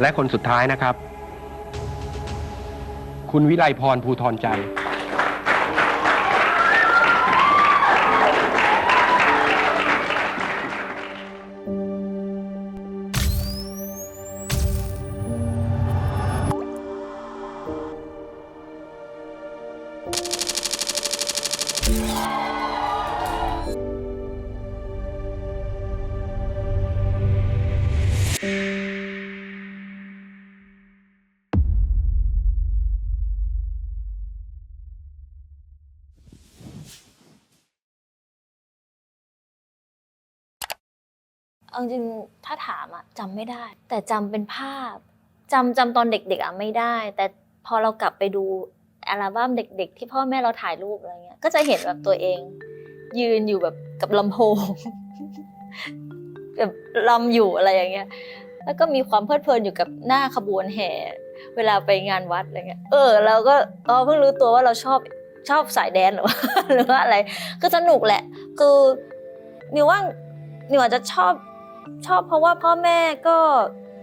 และคนสุดท้ายนะครับ คุณวิไลพรภูทรใจ จริงถ้าถามอะจำไม่ได้ แต่จำเป็นภาพจำจำตอนเด็กๆอะไม่ได้ แต่พอเรากลับไปดูอัลบั้มเด็ก ๆ ที่พ่อแม่เราถ่ายรูปอะไรเงี้ยก็จะเห็นแบบตัวเอง ยืนอยู่แบบกับลำโพงแบบลำอยู่อะไรอย่างเงี้ย แล้วก็มีความเพลิดเพลินอยู่กับหน้าขบวนแห่ เวลาไปงานวัดอะไรเงี้ย เออเราก็อ๋อเพิ่งรู้ตัวว่าเราชอบชอบสายแดนหรือว่าหรือว่าอะไรคือสนุกแหละ คือนิวว่านิวอาจจะชอบ ชอบเพราะว่าพ่อแม่ก็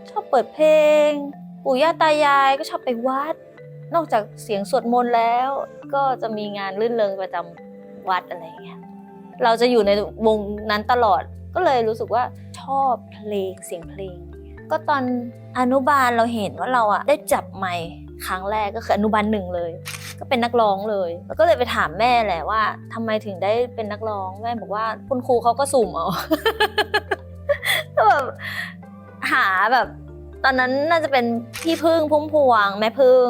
ชอบเปิดเพลง ปู่ย่าตายายก็ชอบไปวัด นอกจากเสียงสวดมนต์แล้ว ก็จะมีงานรื่นเริงประจำวัดอะไรอย่างเงี้ยเราจะอยู่ในวงนั้นตลอดก็เลยรู้สึกว่าชอบเพลงเสียงเพลง ก็ตอนอนุบาลเราเห็นว่าเราอะได้จับไมค์ครั้งแรกก็คืออนุบาลหนึ่งเลย ก็เป็นนักร้องเลย แล้วก็เลยไปถามแม่แหละว่าทำไมถึงได้เป็นนักร้องแม่บอกว่าคุณครูเขาก็สุ่มเอา ก็แบบหาแบบ ตอนนั้นน่าจะเป็นพี่พึ่งพุ่มพวงแม่พึ่ง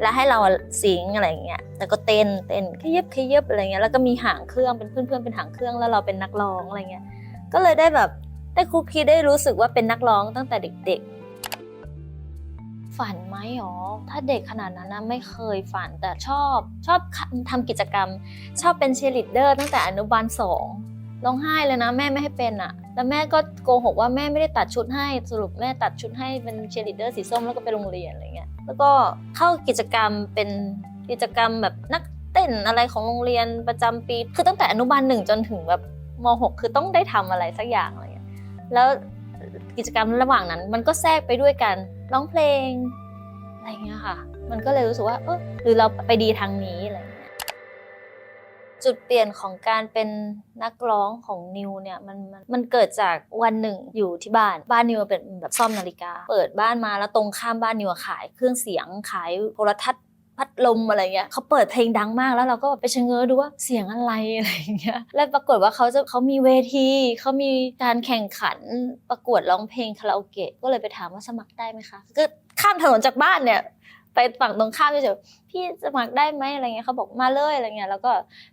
แล้วให้เราสิงอะไรอย่างเงี้ยแล้วก็เต้นเต้นขยับขยับอะไรเงี้ยแล้วก็มีหางเครื่องเป็นเพื่อนๆเป็นหางเครื่องแล้วเราเป็นนักร้องอะไรเงี้ยก็เลยได้แบบได้ครูคีได้รู้สึกว่าเป็นนักร้องตั้งแต่เด็กๆ ฝันไหมหรอ ถ้าเด็กขนาดนั้นนะไม่เคยฝันแต่ชอบชอบทำกิจกรรม ชอบเป็นเชียร์ลีดเดอร์ตั้งแต่อนุบาลสองร้องไห้เลยนะแม่ไม่ให้เป็นอะ แล้วแม่ก็โกหกว่าแม่ไม่ได้ตัดชุดให้สรุปแม่ตัดชุดให้เป็นเชียร์ลีดเดอร์สีส้มแล้วก็ไปโรงเรียนอะไรเงี้ยแล้วก็เข้ากิจกรรมเป็นกิจกรรมแบบนักเต้นอะไรของโรงเรียนประจำปี คือตั้งแต่อนุบาลหนึ่งจนถึงแบบมหกคือต้องได้ทำอะไรสักอย่างอะไรเงี้ยแล้วกิจกรรมระหว่างนั้น มันก็แทรกไปด้วยกันร้องเพลงอะไรเงี้ยค่ะ มันก็เลยรู้สึกว่าเออหรือเราไปดีทางนี้อะไร จุดเปลี่ยนของการเป็นนักร้องของนิวเนี่ยมันมันมันเกิดจากวันหนึ่งอยู่ที่บ้านบ้านนิวเป็นแบบซ่อมนาฬิกา เปิดบ้านมาแล้วตรงข้ามบ้านนิวขายเครื่องเสียงขายโทรทัศน์พัดลมอะไรเงี้ยเขาเปิดเพลงดังมากแล้วเราก็ไปชะเง้อดูว่าเสียงอะไรอะไรเงี้ยแล้วปรากฏว่าเขาจะเขามีเวทีเขามีการแข่งขันประกวดร้องเพลงคาราโอเกะก็เลยไปถามว่าสมัครได้ไหมคะก็ข้ามถนนจากบ้านเนี่ย ไปฝั่งตรงข้ามเฉยๆพี่สมัครได้ไหมอะไรเงี้ยเขาบอกมาเลยอะไรเงี้ยแล้วก็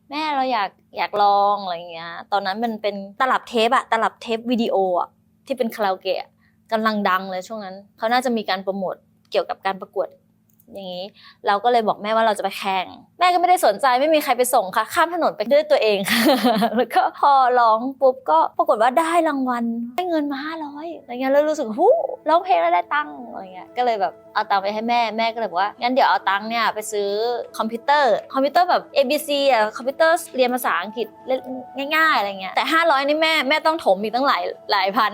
แม่เราอยากอยากลองอะไรเงี้ย ตอนนั้นมันเป็นตลับเทปอะตลับเทปวิดีโออะที่เป็นคาราโอเกะกำลังดังเลยช่วงนั้นเขาน่าจะมีการโปรโมทเกี่ยวกับการประกวดอย่างนี้ เราก็เลยบอกแม่ว่าเราจะไปแข่ง แม่ก็ไม่ได้สนใจไม่มีใครไปส่งค่ะ ข้ามถนนไปด้วยตัวเองค่ะแล้วก็พอร้องปุ๊บก็ปรากฏว่าได้รางวัลได้เงินมาห้าร้อยอะไรเงี้ยแล้วรู้สึกหู้ ร้องเพลงแล้วได้ตังค์อะไรเงี้ยก็เลยแบบเอาตังค์ไปให้แม่แม่ก็เลยบอกว่างั้นเดี๋ยวเอาตังค์เนี่ยไปซื้อคอมพิวเตอร์คอมพิวเตอร์แบบ A B C อะคอมพิวเตอร์เรียนภาษาอังกฤษง่ายๆอะไรเงี้ยแต่ 500นี่แม่แม่ต้องถมอีกตั้งหลายหลายพัน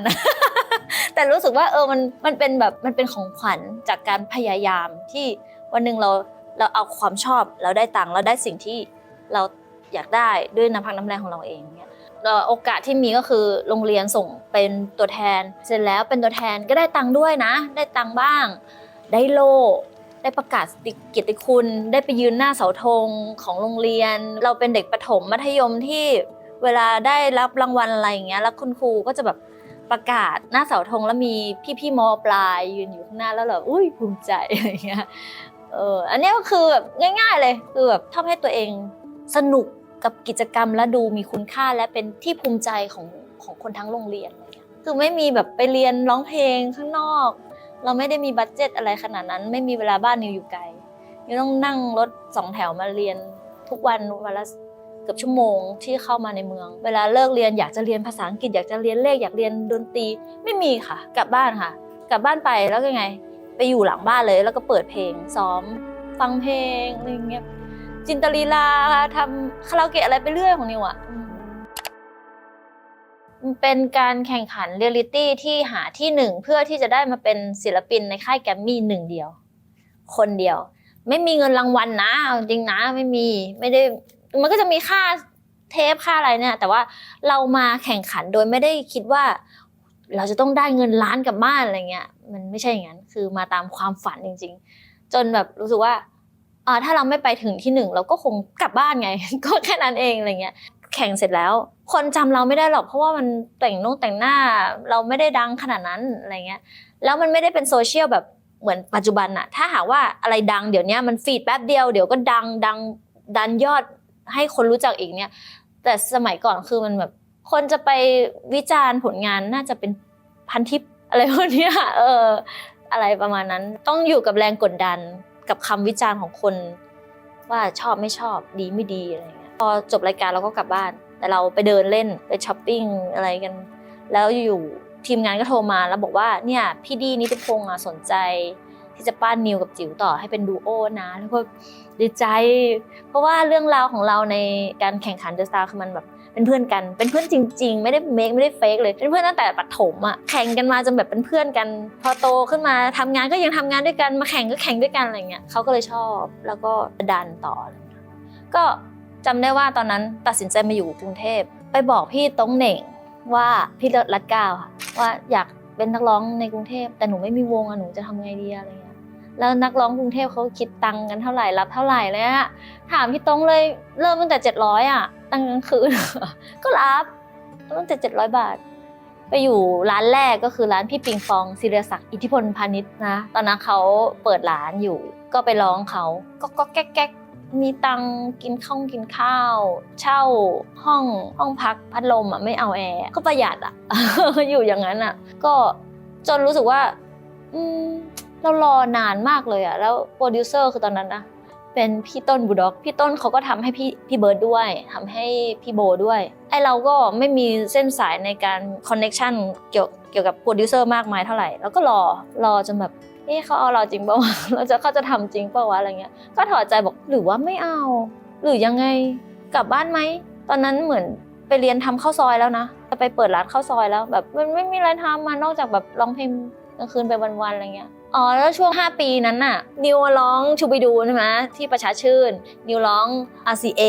แต่รู้สึกว่าเออมันมันเป็นแบบมันเป็นของขวัญจากการพยายามที่วันหนึ่งเราเราเอาความชอบเราได้ตังค์เราได้สิ่งที่เราอยากได้ด้วยน้ำพักน้ำแรงของเราเองเนี่ย โอกาสที่มีก็คือโรงเรียนส่งเป็นตัวแทน เสร็จแล้วเป็นตัวแทนก็ได้ตังค์ด้วยนะ ได้ตังค์บ้าง ได้โล่ได้ประกาศเกียรติคุณ ได้ไปยืนหน้าเสาธงของโรงเรียน เราเป็นเด็กประถมมัธยมที่เวลาได้รับรางวัลอะไรอย่างเงี้ยแล้วคุณครูก็จะแบบประกาศหน้าเสาธงแล้วมีพี่ๆมปลายยืนอยู่ข้างหน้าแล้วเราอุ้ยภูมิใจอะไรเงี้ยเอออันนี้ก็คือแบบง่าย ๆเลยคือแบบทำให้ตัวเองสนุก กับกิจกรรมและดูมีคุณค่าและเป็นที่ภูมิใจของของคนทั้งโรงเรียนเงี้ยคือไม่มีแบบไปเรียนร้องเพลงข้างนอก เราไม่ได้มีบัตเจ็ตอะไรขนาดนั้น ไม่มีเวลาบ้านนิวอยู่ไกลนิวต้องนั่งรถสองแถวมาเรียนทุกวันวันละเกือบชั่วโมงที่เข้ามาในเมือง เวลาเลิกเรียนอยากจะเรียนภาษาอังกฤษอยากจะเรียนเลขอยากเรียนดนตรีไม่มีค่ะ กลับบ้านค่ะ กลับบ้านไปแล้วยังไง ไปอยู่หลังบ้านเลยแล้วก็เปิดเพลงซ้อม ฟังเพลงอะไรเงี้ย จินตลีลาทำคาราโอเกะอะไรไปเรื่อยของนิวอะเป็นการแข่งขันเรียลลิตี้ที่หาที่หนึ่งเพื่อที่จะได้มาเป็นศิลปินในค่ายแกรมมี่หนึ่งเดียว คนเดียว ไม่มีเงินรางวัลนะจริงนะไม่มีไม่ได้มันก็จะมีค่าเทปค่าอะไรเนี่ย แต่ว่าเรามาแข่งขันโดยไม่ได้คิดว่า เราจะต้องได้เงินล้านกลับบ้านอะไรเงี้ย มันไม่ใช่อย่างนั้นคือมาตามความฝันจริง ๆ จนแบบรู้สึกว่า ถ้าเราไม่ไปถึงที่หนึ่งเราก็คงกลับบ้านไง ก็แค่นั้นเองอะไรเงี้ยแข่งเสร็จแล้ว คนจำเราไม่ได้หรอกเพราะว่ามันแต่งนุ่งแต่งหน้าเราไม่ได้ดังขนาดนั้นอะไรเงี้ยแล้วมันไม่ได้เป็นโซเชียลแบบเหมือนปัจจุบันอะถ้าหากว่าอะไรดังเดี๋ยวนี้มันฟีดแป๊บเดียวเดี๋ยวก็ดังดังดันยอดให้คนรู้จักอีกเนี่ย แต่สมัยก่อนคือมันแบบคนจะไปวิจารณ์ผลงานน่าจะเป็นพันทิปอะไรพวกเนี้ยเอออะไรประมาณนั้นต้องอยู่กับแรงกดดัน กับคำวิจารณ์ของคนว่าชอบไม่ชอบดีไม่ดีอะไรเงี้ยพอจบรายการเราก็กลับบ้าน แต่เราไปเดินเล่นไปช้อปปิ้งอะไรกัน แล้วอยู่ทีมงานก็โทรมาแล้วบอกว่าเนี่ยพี่ดีนิติพงศ์อะสนใจ ที่จะปั้นนิวกับจิ๋วต่อให้เป็นดูโอนะแล้วก็ดีใจ เพราะว่าเรื่องราวของเราในการแข่งขันเดอะสตาร์คือมันแบบ เป็นเพื่อนกัน เป็นเพื่อนจริง ๆ ไม่ได้เมคไม่ได้เฟกเลย เป็นเพื่อนตั้งแต่ปฐมอะแข่งกันมาจนแบบเป็นเพื่อนกัน พอโตขึ้นมาทำงานก็ยังทำงานด้วยกัน มาแข่งก็แข่งด้วยกันอะไรเงี้ยเขาก็เลยชอบ แล้วก็ดันต่อเงี้ยก็จำได้ว่าตอนนั้นตัดสินใจมาอยู่กรุงเทพ ไปบอกพี่ต้งเหน่งว่าพี่รัดเก้าวค่ะว่าอยากเป็นนักร้องในกรุงเทพ แต่หนูไม่มีวงอะหนูจะทำไงดีอะไรเงี้ยแล้วนักร้องกรุงเทพเขาคิดตังค์กันเท่าไหร่รับเท่าไหร่เลยอะถามพี่ต้งเลยเริ่มตั้งแต่เจ็ดร้อยอะ ตั้งกลางคืน ก็รับตั้งแต่เจ็ดร้อยบาท ไปอยู่ร้านแรกก็คือร้านพี่ปิงฟองศิริศักดิ์อิทธิพลพาณิชย์นะ ตอนนั้นเขาเปิดร้านอยู่ ก็ไปร้องเขาก็ก็แก๊กแก๊กมีตังกินข้าวกินข้าว เช่าห้องห้องพักพัดลมอะไม่เอาแอร์ก็ประหยัดอะ อยู่อย่างนั้นอะ ก็จนรู้สึกว่า อืมเรารอนานมากเลยอะ แล้วโปรดิวเซอร์คือตอนนั้นนะ เป็นพี่ต้นบูด็อก พี่ต้นเขาก็ทำให้พี่พี่เบิร์ดด้วยทำให้พี่โบด้วย ไอเราก็ไม่มีเส้นสายในการคอนเน็ชันเกี่ยวเกี่ยวกับโปรดิวเซอร์มากมายเท่าไหร่ แล้วก็รอรอจนแบบเอ๊ะเขาเอาเราจริงเปล่าวะเราจะเขาจะทำจริงเปล่าวะอะไรเงี้ย ก็ถอดใจบอกหรือว่าไม่เอา หรือยังไงกลับบ้านไหม ตอนนั้นเหมือนไปเรียนทำข้าวซอยแล้วนะจะไปเปิดร้านข้าวซอยแล้วแบบมันไม่มีอะไรทำมานอกจากแบบร้องเพลงกลางคืนไปวันๆอะไรเงี้ย อ๋อแล้วช่วง 5 ปีนั้นน่ะ นิวร้องชูไปดูใช่ไหมที่ประชาชื่น นิวร้อง RCA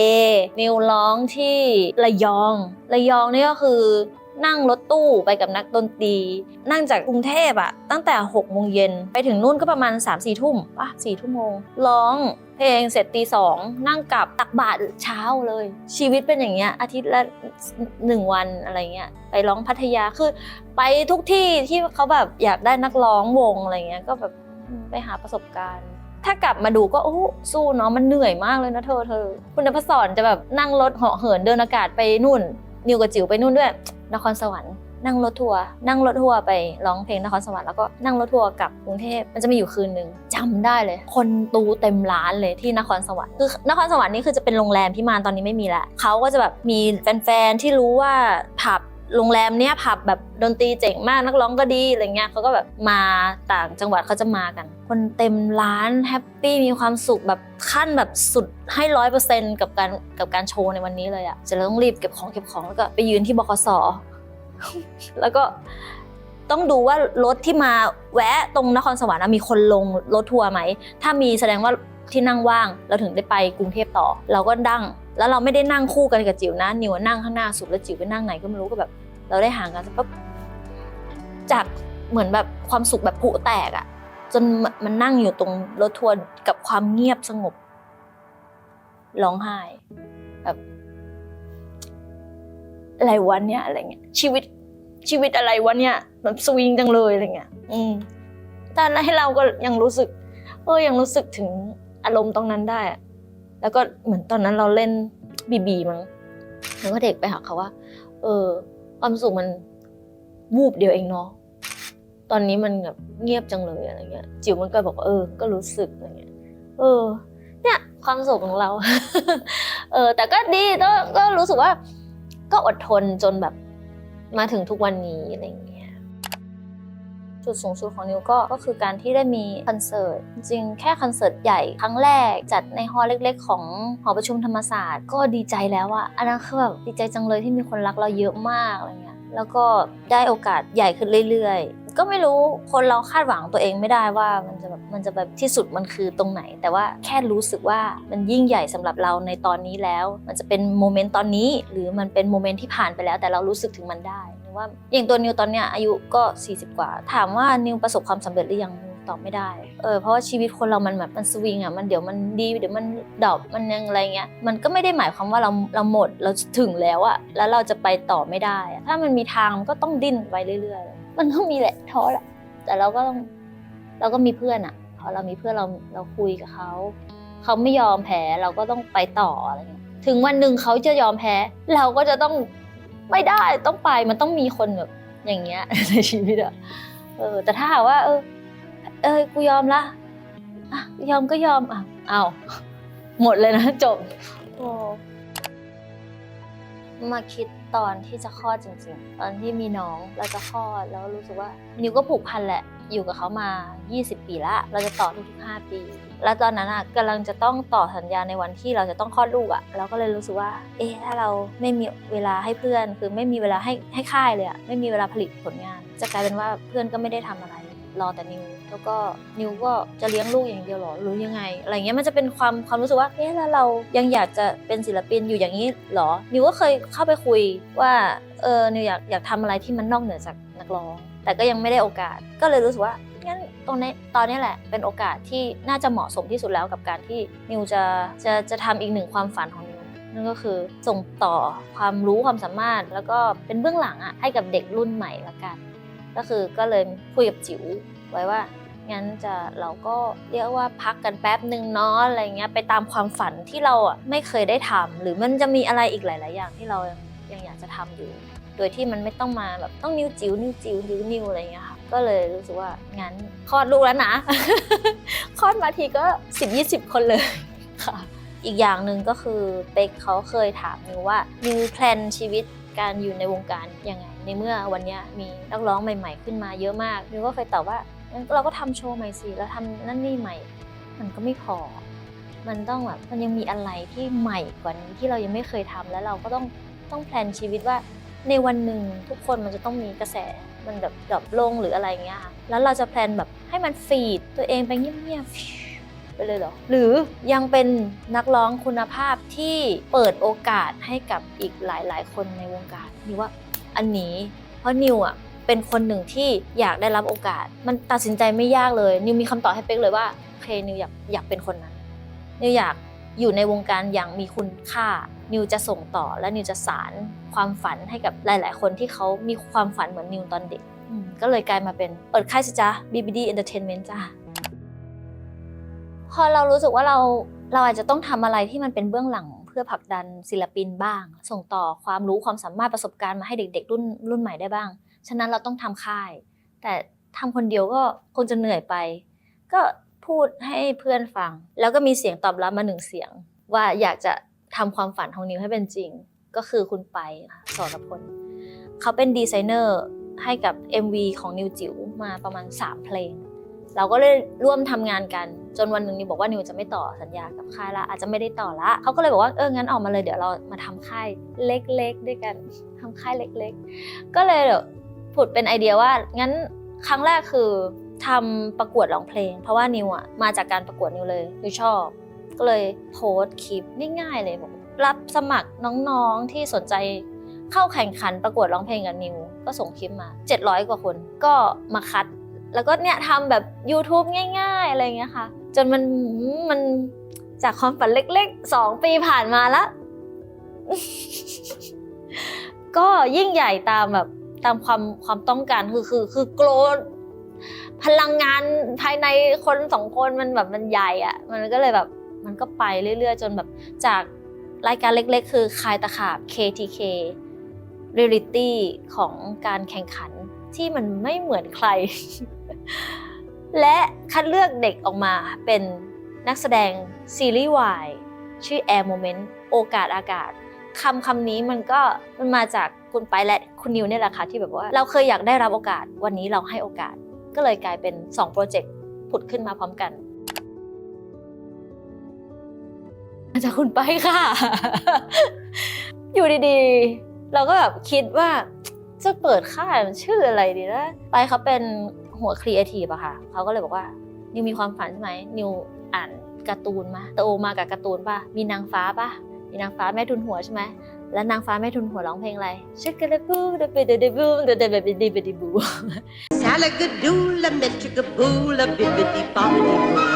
นิวร้องที่ระยอง ระยองนี่ก็คือนั่งรถตู้ไปกับนักดนตรี นั่งจากกรุงเทพอะตั้งแต่6โมงเย็นไปถึงนู่นก็ประมาณ3 4ทุ่มป่ะ4ทุ่มโมงร้อง เพลงเสร็จตีสองนั่งกลับตักบาตรเช้าเลย ชีวิตเป็นอย่างเงี้ยอาทิตย์ละหนึ่งวันอะไรเงี้ยไปร้องพัทยาคือไปทุกที่ที่เขาแบบอยากได้นักร้องวงอะไรเงี้ยก็แบบไปหาประสบการณ์ ถ้ากลับมาดูก็โอ้สู้เนาะมันเหนื่อยมากเลยนะเธอเธอ คุณนภศรจะแบบนั่งรถเหาะเหินเดินอากาศไปนู่น นิวกับจิ๋วไปนู่นด้วยนครสวรรค์ นั่งรถทัวร์นั่งรถทัวร์ไปร้องเพลงนครสวรรค์แล้วก็นั่งรถทัวร์กลับกรุงเทพมันจะมีอยู่คืนหนึ่งจำได้เลย คนตูเต็มร้านเลยที่นครสวรรค์คือนครสวรรค์นี่คือจะเป็นโรงแรมที่มานตอนนี้ไม่มีละเขาก็จะแบบมีแฟนๆที่รู้ว่าผับโรงแรมเนี้ยผับแบบดนตรีเจ๋งมากนักร้องก็ดีอะไรเงี้ยเขาก็แบบมาต่างจังหวัดเขาจะมากัน คนเต็มร้านแฮปปี้มีความสุขแบบขั้นแบบสุดให้ร้อยเปอร์เซ็นต์กับการกับการโชว์ในวันนี้เลยอะจะต้องรีบเก็บของเก็บของแล้วก็ไปยืนที่บคส แล้วก็ต้องดูว่ารถที่มาแวะตรงนครสวรรค์มีคนลงรถทัวร์ไหม ถ้ามีแสดงว่าที่นั่งว่างเราถึงได้ไปกรุงเทพต่อ เราก็ดั้งแล้วเราไม่ได้นั่งคู่กันกับจิ๋วนะนิวนั่งข้างหน้าสุดแล้วจิ๋วไปนั่งไหนก็ไม่รู้ก็แบบ เราได้ห่างกันสักปั๊บจากเหมือนแบบความสุขแบบผุแตกอะจนมันนั่งอยู่ตรงรถทัวร์กับความเงียบสงบร้องไห้แบบ อะไรวันเนี้ยอะไรเงี้ยชีวิตชีวิตอะไรวันเนี้ยแบบสวิงจังเลยอะไรเงี้ย อืมแต่ให้เราก็ยังรู้สึกเออยังรู้สึกถึงอารมณ์ตรงนั้นได้ แล้วก็เหมือนตอนนั้นเราเล่นบีบีมั้งแล้วก็เด็กไปหาเขาว่า เออ ความสุขมันวูบเดียวเองเนาะตอนนี้มันแบบเงียบจังเลยอะไรเงี้ย จิ๋วมันก็บอกว่าเออ ก็รู้สึกอะไรเงี้ย เออ เนี่ย ความสุขของเรา เออ แต่ก็ดีก็ก็รู้สึกว่า ก็อดทนจนแบบมาถึงทุกวันนี้อะไรเงี้ยจุดสูงสุดของนิวก็ก็คือการที่ได้มีคอนเสิร์ตจริงแค่คอนเสิร์ตใหญ่ครั้งแรกจัดในฮอลล์เล็ก ๆ ของหอประชุมธรรมศาสตร์ ก็ดีใจแล้วอะอันนั้นคือแบบดีใจจังเลยที่มีคนรักเราเยอะมากอะไรเงี้ยแล้วก็ได้โอกาสใหญ่ขึ้นเรื่อยๆ ก็ไม่รู้คนเราคาดหวังตัวเองไม่ได้ว่ามันจะแบบมันจะแบบที่สุดมันคือตรงไหน แต่ว่าแค่รู้สึกว่ามันยิ่งใหญ่สำหรับเราในตอนนี้แล้ว มันจะเป็นโมเมนต์ตอนนี้ หรือมันเป็นโมเมนต์ที่ผ่านไปแล้ว แต่เรารู้สึกถึงมันได้ว่าอย่างตัวนิวตอนเนี้ยอายุก็ 40 กว่า ถามว่านิวประสบความสำเร็จหรือยัง ตอบไม่ได้ เออ เพราะว่าชีวิตคนเรามันแบบมันสวิงอะ มันเดี๋ยวมันดีเดี๋ยวมันดอปมันยังอะไรเงี้ย มันก็ไม่ได้หมายความว่าเราเราหมดเราถึงแล้วอะแล้วเราจะไปต่อไม่ได้อะถ้ามันมีทางมันก็ต้องดิ้นไปเรื่อย ๆ มันต้องมีแหละท้อแหละ แต่เราก็ต้องเราก็มีเพื่อนอะพอเรามีเพื่อนเราเราคุยกับเขา เขาไม่ยอมแพ้เราก็ต้องไปต่ออะไรเงี้ย ถึงวันหนึ่งเขาจะยอมแพ้ เราก็จะต้องไม่ได้ต้องไปมันต้องมีคนแบบอย่างเงี้ยในชีวิตอะเออแต่ถ้าหากว่าเออ เออกูยอมละอะยอมก็ยอมอะเอาหมดเลยนะจบโอ้มาคิดตอนที่จะคลอดจริง ๆ ตอนที่มีน้องเราจะคลอดแล้วรู้สึกว่า นิวก็ผูกพันแหละ อยู่กับเขามา 20 ปีละ เราจะต่อทุกๆ5ปี แล้วตอนนั้นอะกำลังจะต้องต่อสัญญาในวันที่เราจะต้องคลอดลูกอะ เราก็เลยรู้สึกว่า เอ๊ะถ้าเราไม่มีเวลาให้เพื่อน คือไม่มีเวลาให้ให้ค่ายเลยอะไม่มีเวลาผลิตผลงาน จะกลายเป็นว่าเพื่อนก็ไม่ได้ทำอะไร รอแต่นิว แล้วก็นิวก็จะเลี้ยงลูกอย่างเดียวหรอหรือยังไง อะไรเงี้ยมันจะเป็นความความรู้สึกว่าเอ๊ะแล้วเรายังอยากจะเป็นศิลปินอยู่อย่างนี้หรอ นิวก็เคยเข้าไปคุยว่าเออนิวอยากอยากทำอะไรที่มันนอกเหนือจากนักร้อง แต่ก็ยังไม่ได้โอกาส ก็เลยรู้สึกว่างั้นตรงนี้ตอนนี้แหละเป็นโอกาสที่น่าจะเหมาะสมที่สุดแล้วกับการที่นิวจะจะจะทำอีกหนึ่งความฝันของนิวนั่นก็คือส่งต่อความรู้ความสามารถ แล้วก็เป็นเบื้องหลังอะให้กับเด็กรุ่นใหม่ละกัน ก็คือก็เลยคุยกับจิ๋ว ไว้ว่างั้นจะเราก็เรียกว่าพักกันแป๊บหนึ่งเนาะอะไรเงี้ยไปตามความฝันที่เราอะไม่เคยได้ทำหรือมันจะมีอะไรอีกหลาย ๆ อย่างที่เรายังยังอยากจะทำอยู่ โดยที่มันไม่ต้องมาแบบต้องนิ้วจิ๋วนิ้วจิ๋วนิ้วนิ้วอะไรเงี้ยค่ะก็เลยรู้สึกว่างั้นคลอดลูกแล้วนะคลอดมาทีก็10-20 คนเลยค่ะอีกอย่างหนึ่งก็คือเป๊กเขาเคยถามนิวว่านิวแพลนชีวิตการอยู่ในวงการยังไง ในเมื่อวันนี้มีนักร้องใหม่ ๆ ขึ้นมาเยอะมากนิวก็เคยตอบว่างั้นเราก็ทำโชว์ใหม่สิแล้วทำนั่นนี่ใหม่ มันก็ไม่พอ มันต้องแบบมันยังมีอะไรที่ใหม่กว่านี้ที่เรายังไม่เคยทำแล้วเราก็ต้องต้องแพลนชีวิตว่าในวันหนึ่งทุกคนมันจะต้องมีกระแสมันแบบดรอปลงหรืออะไรเงี้ยค่ะแล้วเราจะแพลนแบบให้มันฟีดตัวเองไปเงียบๆไปเลยเหรอ หรือยังเป็นนักร้องคุณภาพที่เปิดโอกาสให้กับอีกหลายๆ คนในวงการนิวว่า อันนี้ เพราะนิวอะเป็นคนหนึ่งที่อยากได้รับโอกาส มันตัดสินใจไม่ยากเลย นิวมีคำตอบให้เป๊กเลยว่าโอเคนิวอยากอยากเป็นคนนั้น นิวอยากอยู่ในวงการอย่างมีคุณค่า นิวจะส่งต่อและนิวจะสารความฝันให้กับหลาย ๆ คนที่เขามีความฝันเหมือนนิวตอนเด็ก ก็เลยกลายมาเป็นเปิดค่ายสิจ้า BBD Entertainment จ้าพอเรารู้สึกว่าเราเราอาจจะต้องทำอะไรที่มันเป็นเบื้องหลัง พื่อผลักดันศิลปินบ้าง ส่งต่อความรู้ความสามารถประสบการณ์มาให้เด็ก ๆ รุ่นรุ่นใหม่ได้บ้าง ฉะนั้นเราต้องทำค่าย แต่ทำคนเดียวก็คงจะเหนื่อยไป ก็พูดให้เพื่อนฟัง แล้วก็มีเสียงตอบรับมาหนึ่งเสียง ว่าอยากจะทำความฝันของนิวให้เป็นจริง ก็คือคุณไปค่ะสรพลเขาเป็นดีไซเนอร์ให้กับ MV ของนิวจิ๋วมาประมาณ 3 เพลง เราก็เลยร่วมทำงานกัน จนวันหนึ่งนิวบอกว่านิวจะไม่ต่อสัญญากับค่ายละอาจจะไม่ได้ต่อละเขาก็เลยบอกว่าเอองั้นออกมาเลยเดี๋ยวเรามาทำค่ายเล็กๆ ด้วยกันทำค่ายเล็ก ๆ ก็เลยผุดเป็นไอเดียว่างั้นครั้งแรกคือทำประกวดร้องเพลง เพราะว่านิวอะมาจากการประกวดนิวเลยนิวชอบ ก็เลยโพสต์คลิปง่ายๆเลยบอกรับสมัครน้องๆที่สนใจเข้าแข่งขันประกวดร้องเพลงกับนิว ก็ส่งคลิปมา 700 กว่าคน ก็มาคัด แล้วก็เนี่ยทำแบบ YouTube ง่าย ๆ อะไรเงี้ยค่ะ จนมันมันจากความฝันเล็กๆ2ปีผ่านมาแล้วก็ยิ่งใหญ่ตามแบบตามความความต้องการคือคือคือโกรธพลังงานภายในคนสองคนมันแบบมันใหญ่อะมันก็เลยแบบมันก็ไปเรื่อยๆ จนแบบจากรายการเล็กๆ คือคายตะขาบ KTK Reality ของการแข่งขันที่มันไม่เหมือนใคร และคัดเลือกเด็กออกมาเป็นนักแสดงซีรีส์วายชื่อ Air Moment โอกาสอากาศคำคำนี้มันก็มันมาจากคุณไปและคุณนิวเนี่ยแหละค่ะที่แบบว่าเราเคยอยากได้รับโอกาส วันนี้เราให้โอกาส ก็เลยกลายเป็น2โปรเจกต์ผุดขึ้นมาพร้อมกันมาจากคุณไปค่ะ อยู่ดีๆ เราก็แบบคิดว่าจะเปิดค่ายมันชื่ออะไรดีนะ ไปเขาเป็น หัวครีเอทีฟอะค่ะเขาก็เลยบอกว่านิวมีความฝันใช่ไหมนิวอ่านการ์ตูนมาโตมากับการ์ตูนป่ะมีนางฟ้าป่ะมีนางฟ้าแม่ทุนหัวใช่ไหมแล้วนางฟ้าแม่ทุนหัวร้องเพลงอะไรชิคกะเลบูเดเบเดเดบูเดเดเบเดเบเดบู Salagadoola, metricaboola, bibbidi bobbidi boo.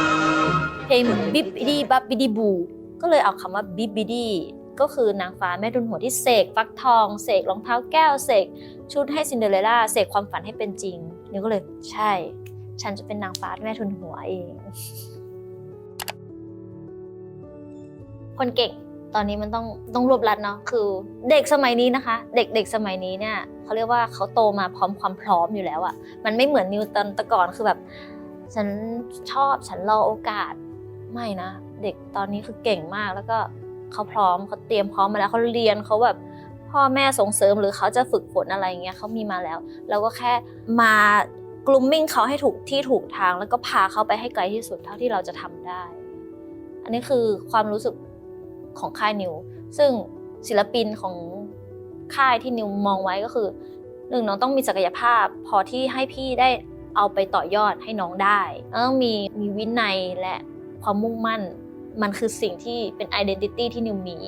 เพลงบิบดีบับบิดีบูก็เลยเอาคำว่าบิบบิดีก็คือนางฟ้าแม่ทุนหัวที่เสกฟักทองเสกรองเท้าแก้วเสกชุดให้ซินเดอเรลล่าเสกความฝันให้เป็นจริง นิวก็เลยใช่ ฉันจะเป็นนางฟ้าแม่ทุนหัวเอง คนเก่งตอนนี้มันต้องต้องรวบรัดเนาะคือ เด็กสมัยนี้นะคะ เด็กเด็กสมัยนี้เนี่ยเขาเรียกว่าเขาโตมาพร้อมความพร้อมอยู่แล้วอะมันไม่เหมือนนิวตอนตะก่อนคือแบบ ฉันชอบฉันรอโอกาสไม่นะ เด็กตอนนี้คือเก่งมากแล้วก็เขาพร้อมเขาเตรียมพร้อมมาแล้วเขาเรียนเขาแบบ พ่อแม่ส่งเสริมหรือเขาจะฝึกฝนอะไรอย่างเงี้ยเขามีมาแล้ว เราก็แค่มากลุ่มมิ่งเขาให้ถูกที่ถูกทาง แล้วก็พาเขาไปให้ไกลที่สุดเท่าที่เราจะทำได้ อันนี้คือความรู้สึกของค่ายนิว ซึ่งศิลปินของค่ายที่นิวมองไว้ก็คือหนึ่งน้องต้องมีศักยภาพ พอที่ให้พี่ได้เอาไปต่อยอดให้น้องได้แล้วต้องมีมีวินัยและความมุ่งมั่น มันคือสิ่งที่เป็น identity ที่นิวมี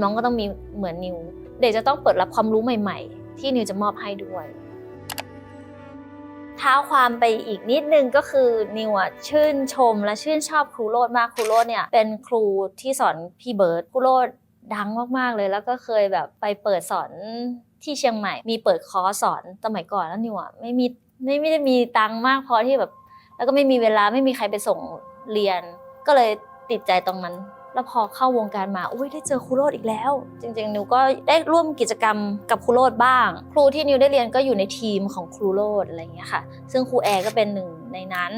น้องก็ต้องมีเหมือนนิว เด็กจะต้องเปิดรับความรู้ใหม่ ๆ ที่นิวจะมอบให้ด้วยเท้าความไปอีกนิดนึงก็คือนิวอะชื่นชมและชื่นชอบครูโรดมากครูโรดเนี่ยเป็นครูที่สอนพี่เบิร์ดครูโรดดังมากๆเลยแล้วก็เคยแบบไปเปิดสอนที่เชียงใหม่ มีเปิดคอร์สสอนสมัยก่อนแล้วนิวอะไม่มีไม่ไม่ได้มีตังค์มากพอที่แบบ แล้วก็ไม่มีเวลาไม่มีใครไปส่งเรียน ก็เลยติดใจตรงนั้น แล้วพอเข้าวงการมาอุ้ยได้เจอครูโรดอีกแล้ว จริงๆนิวก็ได้ร่วมกิจกรรมกับครูโรดบ้าง ครูที่นิวได้เรียนก็อยู่ในทีมของครูโรดอะไรอย่างเงี้ยค่ะ ซึ่งครูแอร์ก็เป็นหนึ่งในนั้น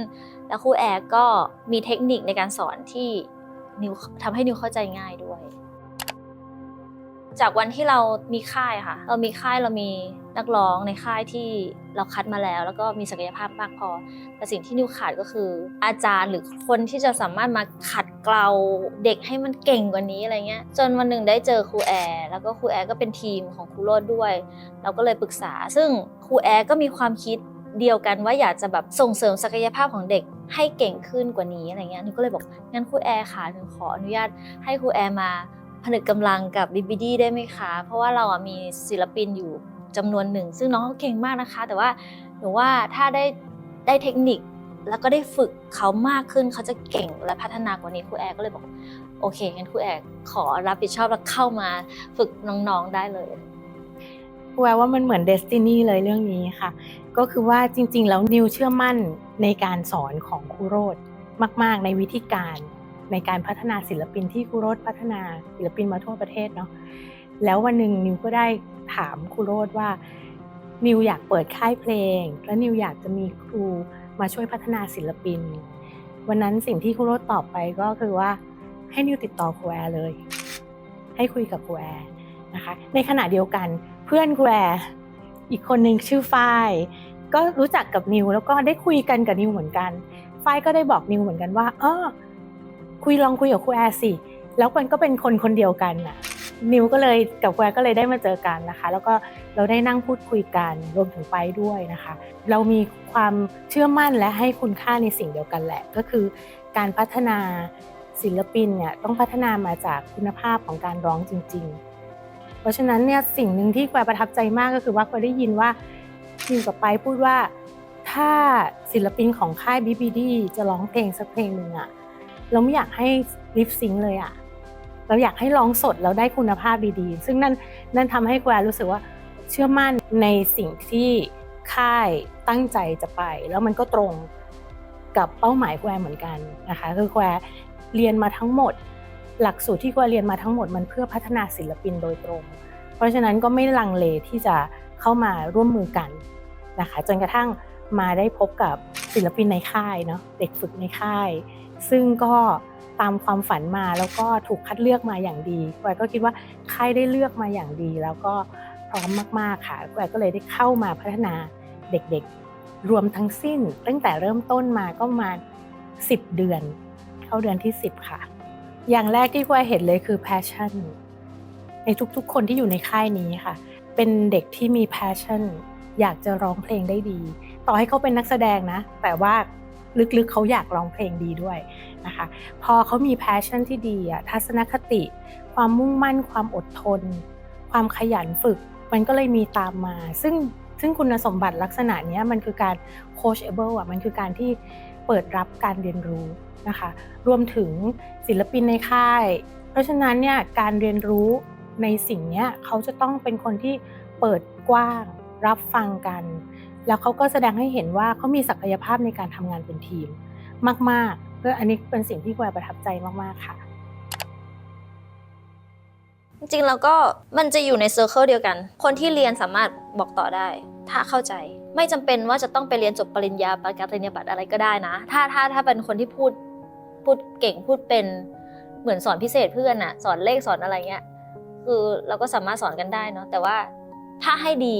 แล้วครูแอร์ก็มีเทคนิคในการสอนที่นิวทำให้นิวเข้าใจง่ายด้วย จากวันที่เรามีค่ายค่ะ เรามีค่ายเรามีนักร้องในค่ายที่เราคัดมาแล้ว แล้วก็มีศักยภาพมากพอ แต่สิ่งที่นิวขาดก็คือ อาจารย์หรือคนที่จะสามารถมาขัดเกลาเด็กให้มันเก่งกว่านี้อะไรเงี้ย จนวันหนึ่งได้เจอครูแอร์แล้วก็ครูแอร์ก็เป็นทีมของครูโรดด้วย เราก็เลยปรึกษา ซึ่งครูแอร์ก็มีความคิดเดียวกันว่าอยากจะแบบส่งเสริมศักยภาพของเด็กให้เก่งขึ้นกว่านี้อะไรเงี้ยนิวก็เลยบอกงั้นครูแอร์ค่ะหนูขออนุญาตให้ครูแอร์มา ผนึกกำลังกับบิบิดี้ได้ไหมคะ เพราะว่าเราอะมีศิลปินอยู่จำนวนหนึ่ง ซึ่งน้องเขาเก่งมากนะคะ แต่ว่าหนูว่าถ้าได้ได้เทคนิคแล้วก็ได้ฝึกเขามากขึ้นเขาจะเก่งและพัฒนากว่านี้ครูแอร์ก็เลยบอกโอเคงั้นครูแอร์ขอรับผิดชอบแล้วเข้ามาฝึกน้องๆได้เลยแววว่ามันเหมือนเดสตินีเลยเรื่องนี้ค่ะ ก็คือว่าจริง ๆ แล้วนิวเชื่อมั่นในการสอนของครูโรดมาก ๆ ในวิธีการ ในการพัฒนาศิลปินที่ครูโรดพัฒนาศิลปินมาทั่วประเทศเนาะแล้ววันหนึ่งนิวก็ได้ถามครูโรดว่า นิวอยากเปิดค่ายเพลง และนิวอยากจะมีครูมาช่วยพัฒนาศิลปิน วันนั้นสิ่งที่ครูโรดตอบไปก็คือว่าให้นิวติดต่อครูแอร์เลย ให้คุยกับครูแอร์นะคะในขณะเดียวกันเพื่อนครูแอร์อีกคนหนึ่งชื่อฝ้ายก็รู้จักกับนิวแล้วก็ได้คุยกันกับนิวเหมือนกันฝ้ายก็ได้บอกนิวเหมือนกันว่าเออ คุยลองคุยกับครูแอร์สิ แล้วมันก็เป็นคนคนเดียวกันน่ะ นิวก็เลยกับครูแอร์ก็เลยได้มาเจอกันนะคะ แล้วก็เราได้นั่งพูดคุยกันรวมถึงไปด้วยนะคะ เรามีความเชื่อมั่นและให้คุณค่าในสิ่งเดียวกันแหละ ก็คือการพัฒนาศิลปินเนี่ยต้องพัฒนามาจากคุณภาพของการร้องจริง ๆ เพราะฉะนั้นเนี่ยสิ่งหนึ่งที่แควประทับใจมากก็คือว่าแควได้ยินว่านิวกับไปพูดว่าถ้าศิลปินของค่าย BBD จะร้องเพลงสักเพลงหนึ่งอะ เราไม่อยากให้ลิปซิงเลยอะเราอยากให้ร้องสดแล้วได้คุณภาพดีๆ ซึ่งนั่นนั่นทำให้แควรู้สึกว่าเชื่อมั่นในสิ่งที่ค่ายตั้งใจจะไป แล้วมันก็ตรงกับเป้าหมายแควเหมือนกันนะคะคือแควเรียนมาทั้งหมด หลักสูตรที่แควเรียนมาทั้งหมดมันเพื่อพัฒนาศิลปินโดยตรง เพราะฉะนั้นก็ไม่ลังเลที่จะเข้ามาร่วมมือกันนะคะจนกระทั่งมาได้พบกับศิลปินในค่ายเนาะเด็กฝึกในค่าย ซึ่งก็ตามความฝันมาแล้วก็ถูกคัดเลือกมาอย่างดีแกก็คิดว่าค่ายได้เลือกมาอย่างดี แล้วก็พร้อมมากๆค่ะแกก็เลยได้เข้ามาพัฒนาเด็กๆ รวมทั้งสิ้น ตั้งแต่เริ่มต้นมาก็มา 10 เดือน เข้าเดือนที่ 10 ค่ะ อย่างแรกที่แกเห็นเลยคือ passion ในทุกๆ คนที่อยู่ในค่ายนี้ค่ะ เป็นเด็กที่มี passion อยากจะร้องเพลงได้ดี ต่อให้เขาเป็นนักแสดงนะ แต่ว่า ลึกๆเขาอยากร้องเพลงดีด้วยนะคะ พอเขามี passion ที่ดีอะทัศนคติ ความมุ่งมั่น ความอดทน ความขยันฝึก มันก็เลยมีตามมา ซึ่งซึ่งคุณสมบัติลักษณะนี้มันคือการ coachable อะมันคือการที่เปิดรับการเรียนรู้นะคะ รวมถึงศิลปินในค่าย เพราะฉะนั้นเนี่ยการเรียนรู้ในสิ่งเนี้ยเขาจะต้องเป็นคนที่เปิดกว้างรับฟังกัน แล้วเขาก็แสดงให้เห็นว่าเขามีศักยภาพในการทำงานเป็นทีมมากๆเพื่ออันนี้เป็นสิ่งที่แกวประทับใจมากๆค่ะ จริงๆแล้วก็มันจะอยู่ในเซอร์เคิลเดียวกัน คนที่เรียนสามารถบอกต่อได้ ถ้าเข้าใจ ไม่จำเป็นว่าจะต้องไปเรียนจบปริญญาประกาศนียบัตรอะไรก็ได้นะ ถ้าถ้าถ้าเป็นคนที่พูดพูดเก่งพูดเป็นเหมือนสอนพิเศษเพื่อนอะสอนเลขสอนอะไรเงี้ยคือเราก็สามารถสอนกันได้เนาะแต่ว่าถ้าให้ดี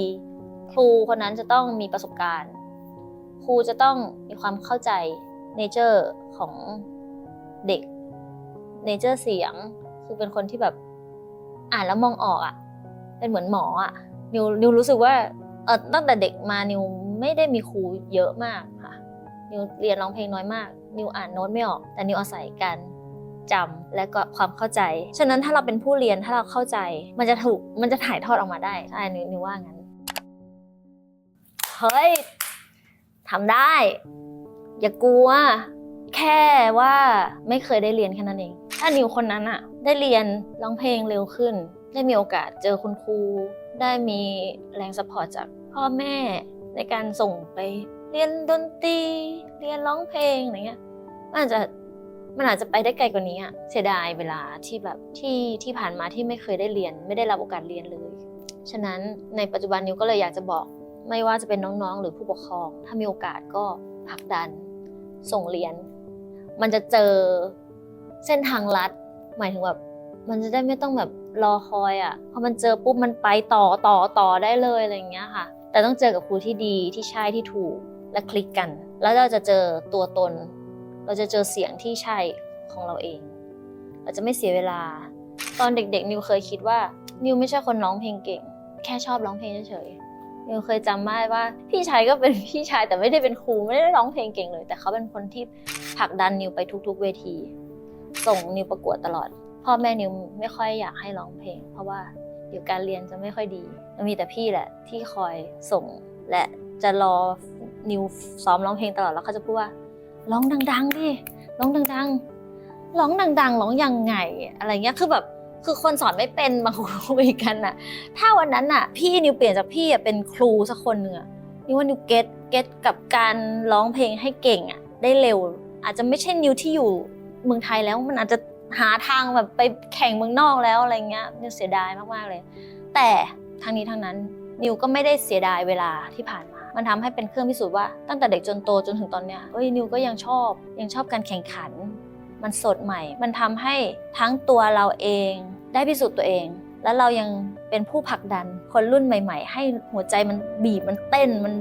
ครูคนนั้นจะต้องมีประสบการณ์ ครูจะต้องมีความเข้าใจเนเจอร์ของเด็กเนเจอร์เสียง คือเป็นคนที่แบบอ่านแล้วมองออกอะ่ะ เป็นเหมือนหมออะ่ะนิวนิวรู้สึกว่าเออตั้งแต่เด็กมานิวไม่ได้มีครูเยอะมากค่ะนิวเรียนร้องเพลงน้อยมาก นิวอ่านโน้ตไม่ออก แต่นิวอาศัยการจำและก็ความเข้าใจ ฉะนั้นถ้าเราเป็นผู้เรียนถ้าเราเข้าใจ มันจะถูกมันจะถ่ายทอดออกมาได้ใช่นิวว่างั้น เฮ้ยทำได้ อย่ากลัว แค่ว่าไม่เคยได้เรียนแค่นั้นเอง ถ้านิวคนนั้นอะได้เรียนร้องเพลงเร็วขึ้น ได้มีโอกาสเจอคุณครู ได้มีแรงสปอร์ตจากพ่อแม่ในการส่งไปเรียนดนตรีเรียนร้องเพลงอะไรเงี้ยมันอาจจะมันอาจจะไปได้ไกลกว่านี้อะเสียดายเวลาที่แบบที่ที่ผ่านมาที่ไม่เคยได้เรียน ไม่ได้รับโอกาสเรียนเลย ฉะนั้นในปัจจุบันนิวก็เลยอยากจะบอก ไม่ว่าจะเป็นน้องๆ หรือผู้ปกครอง ถ้ามีโอกาสก็ผลักดัน ส่งเรียน มันจะเจอเส้นทางลัด หมายถึงแบบมันจะได้ไม่ต้องแบบรอคอยอะ่ะพอมันเจอปุ๊บมันไปต่อต่อต่อได้เลยอะไรอย่างเงี้ยค่ะ แต่ต้องเจอกับครูที่ดีที่ใช่ที่ถูกและคลิกกัน แล้วเราจะเจอตัวตน เราจะเจอเสียงที่ใช่ของเราเอง เราจะไม่เสียเวลา ตอนเด็กๆนิวเคยคิดว่านิวไม่ใช่คนร้องเพลงเก่ง แค่ชอบร้องเพลงเฉยๆ นิวเคยจำได้ว่าพี่ชายก็เป็นพี่ชายแต่ไม่ได้เป็นครูไม่ได้ร้องเพลงเก่งเลย แต่เขาเป็นคนที่ผลักดันนิวไปทุก ๆ เวที ส่งนิวประกวดตลอด พ่อแม่นิวไม่ค่อยอยากให้ร้องเพลง เพราะว่าเดี๋ยวการเรียนจะไม่ค่อยดีมีแต่พี่แหละที่คอยส่งและจะรอนิวซ้อมร้องเพลงตลอดแล้วเขาจะพูดว่าร้องดังๆดิร้องดังๆร้องดังๆร้องยังไงอะไรเงี้ยคือแบบ คือคนสอนไม่เป็นบางคนคุยกันน่ะถ้าวันนั้นน่ะพี่นิวเปลี่ยนจากพี่อะเป็นครูสักคนหนึ่งอะนิวว่านิวเก็ตเก็ตกับการร้องเพลงให้เก่งอะได้เร็ว อาจจะไม่ใช่นิวที่อยู่เมืองไทยแล้วมันอาจจะหาทางแบบไปแข่งเมืองนอกแล้วอะไรเงี้ยนิวเสียดายมากๆเลย แต่ทั้งนี้ทั้งนั้นนิวก็ไม่ได้เสียดายเวลาที่ผ่านมา มันทำให้เป็นเครื่องพิสูจน์ว่าตั้งแต่เด็กจนโตจนถึงตอนเนี้ยเฮ้ยนิวก็ยังชอบยังชอบการแข่งขัน มันสดใหม่ มันทำให้ทั้งตัวเราเอง ได้พิสูจน์ตัวเอง แล้วเรายังเป็นผู้ผลักดันคนรุ่นใหม่ ๆ ให้หัวใจมันบีบมันเต้นมัน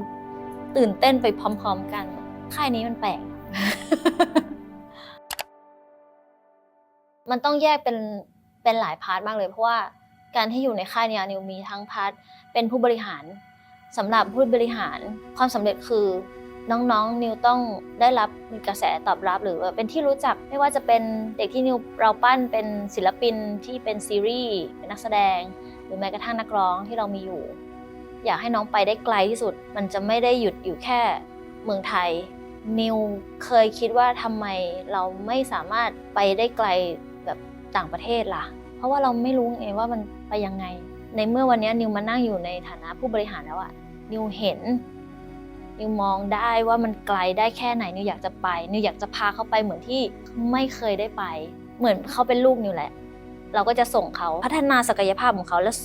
ตื่นเต้นไปพร้อม ๆ กัน ค่ายนี้มันแปลก มันต้องแยกเป็นเป็นหลายพาร์ทมากเลยเพราะว่าการที่อยู่ในค่ายเนี่ยนิวมีทั้งพาร์ทเป็นผู้บริหารสำหรับผู้บริหารความสำเร็จคือ น้องๆนิวต้องได้รับกระแสตอบรับ หรือว่าเป็นที่รู้จักไม่ว่าจะเป็นเด็กที่นิวเราปั้นเป็นศิลปินที่เป็นซีรีส์เป็นนักแสดง หรือแม้กระทั่งนักร้องที่เรามีอยู่ อยากให้น้องไปได้ไกลที่สุด มันจะไม่ได้หยุดอยู่แค่เมืองไทย นิวเคยคิดว่าทำไมเราไม่สามารถไปได้ไกลแบบต่างประเทศล่ะ เพราะว่าเราไม่รู้ไงว่ามันไปยังไง ในเมื่อวันนี้นิวมานั่งอยู่ในฐานะผู้บริหารแล้วอะนิวเห็น นิวมองได้ว่ามันไกลได้แค่ไหนนิวอยากจะไปนิวอยากจะพาเขาไปเหมือนที่ไม่เคยได้ไป เหมือนเขาเป็นลูกนิวแหละ เราก็จะส่งเขาพัฒนาศักยภาพของเขาแล้ว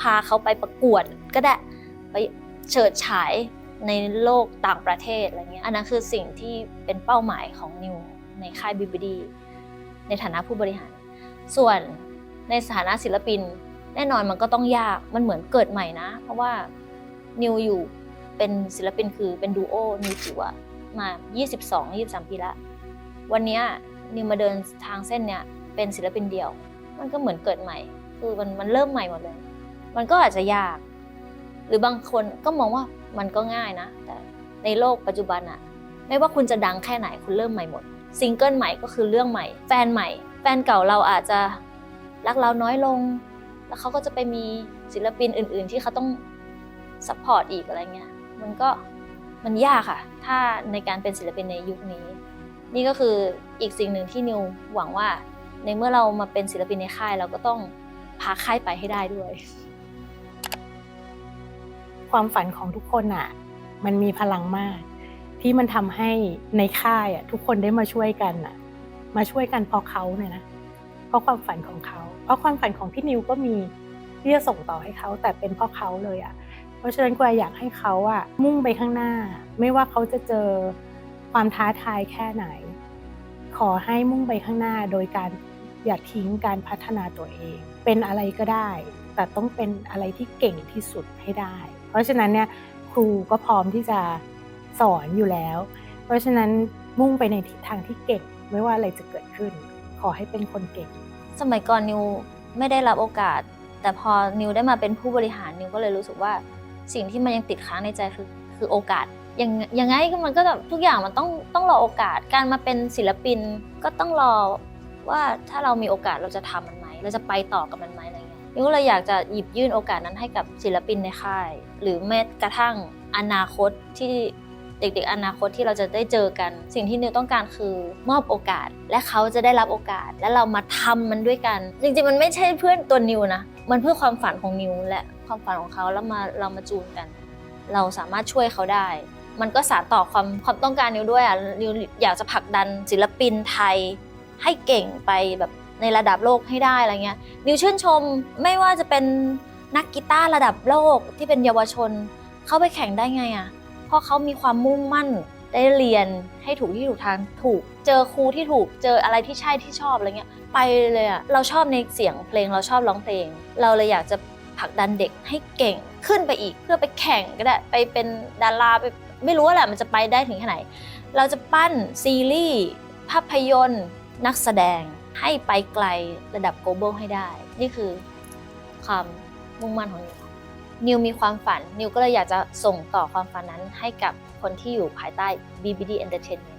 พาเขาไปประกวดก็ได้ไปเฉิดฉายในโลกต่างประเทศอะไรเงี้ยอันนั้นคือสิ่งที่เป็นเป้าหมายของนิวในค่ายบีบีดีในฐานะผู้บริหาร ส่วนในฐานะศิลปิน แน่นอนมันก็ต้องยากมันเหมือนเกิดใหม่นะ เพราะว่านิวอยู่ เป็นศิลปินคือเป็นดูโอนิวจิวอะมา 22 23 ปีละ วันเนี้ยนิวมาเดินทางเส้นเนี้ยเป็นศิลปินเดี่ยว มันก็เหมือนเกิดใหม่ คือมันมันเริ่มใหม่หมดเลย มันก็อาจจะยาก หรือบางคนก็มองว่ามันก็ง่ายนะ แต่ในโลกปัจจุบันอะไม่ว่าคุณจะดังแค่ไหนคุณเริ่มใหม่หมดซิงเกิลใหม่ก็คือเรื่องใหม่ แฟนใหม่ แฟนเก่าเราอาจจะรักเราน้อยลง แล้วเขาก็จะไปมีศิลปินอื่น ๆ ที่เขาต้องซัพพอร์ตอีกอะไรเงี้ย มันก็มันยากค่ะ ถ้าในการเป็นศิลปินในยุคนี้ นี่ก็คืออีกสิ่งหนึ่งที่นิวหวังว่า ในเมื่อเรามาเป็นศิลปินในค่ายเราก็ต้องพาค่ายไปให้ได้ด้วย ความฝันของทุกคนอะ มันมีพลังมาก ที่มันทำให้ในค่ายอะทุกคนได้มาช่วยกันอะ มาช่วยกันเพราะเขาเนี่ยนะเพราะความฝันของเขา เพราะความฝันของพี่นิวก็มีที่จะส่งต่อให้เขาแต่เป็นเพราะเขาเลยอะ เพราะฉะนั้นกวายอยากให้เขาอะมุ่งไปข้างหน้า ไม่ว่าเขาจะเจอความท้าทายแค่ไหน ขอให้มุ่งไปข้างหน้า โดยการอย่าทิ้งการพัฒนาตัวเอง เป็นอะไรก็ได้ แต่ต้องเป็นอะไรที่เก่งที่สุดให้ได้ เพราะฉะนั้นเนี่ยครูก็พร้อมที่จะสอนอยู่แล้ว เพราะฉะนั้นมุ่งไปในทิศทางที่เก่ง ไม่ว่าอะไรจะเกิดขึ้น ขอให้เป็นคนเก่ง สมัยก่อนนิวไม่ได้รับโอกาส แต่พอนิวได้มาเป็นผู้บริหารนิวก็เลยรู้สึกว่า สิ่งที่มันยังติดค้างในใจคือคือโอกาสยังยังไงก็มันก็แบบทุกอย่างมันต้องต้องรอโอกาสการมาเป็นศิลปินก็ต้องรอว่าถ้าเรามีโอกาสเราจะทำมันไหมเราจะไปต่อกับมันไหมอะไรเงี้ยนิวก็เลยอยากจะหยิบยื่นโอกาสนั้นให้กับศิลปินในค่าย หรือแม้กระทั่งอนาคตที่เด็กๆ อนาคตที่เราจะได้เจอกัน สิ่งที่นิวต้องการคือมอบโอกาส และเขาจะได้รับโอกาส และเรามาทำมันด้วยกัน จริงๆ มันไม่ใช่เพื่อนตัวนิวนะ มันเพื่อความฝันของนิวและ ความฝันของเขาแล้วมาเรามาจูนกัน เราสามารถช่วยเขาได้ มันก็สานต่อความความต้องการนิวด้วยอะนิวอยากจะผลักดันศิลปินไทย ให้เก่งไปแบบในระดับโลกให้ได้อะไรเงี้ยนิวชื่นชมไม่ว่าจะเป็นนักกีตาร์ระดับโลกที่เป็นเยาวชน เข้าไปแข่งได้ไงอะเพราะเขามีความมุ่งมั่นได้เรียนให้ถูกที่ถูกทางถูก เจอครูที่ถูกเจออะไรที่ใช่ที่ชอบอะไรเงี้ย ไปเลยอะเราชอบในเสียงเพลงเราชอบร้องเพลง เราเลยอยากจะ ผลักดันเด็กให้เก่งขึ้นไปอีก เพื่อไปแข่งก็ได้ไปเป็นดาราไปไม่รู้ว่าแหละมันจะไปได้ถึงแค่ไหน เราจะปั้นซีรีส์ภาพยนตร์นักแสดงให้ไปไกลระดับ global ให้ได้ นี่คือความมุ่งมั่นของนิวนิวมีความฝัน นิวก็เลยอยากจะส่งต่อความฝันนั้นให้กับคนที่อยู่ภายใต้ BBD Entertainment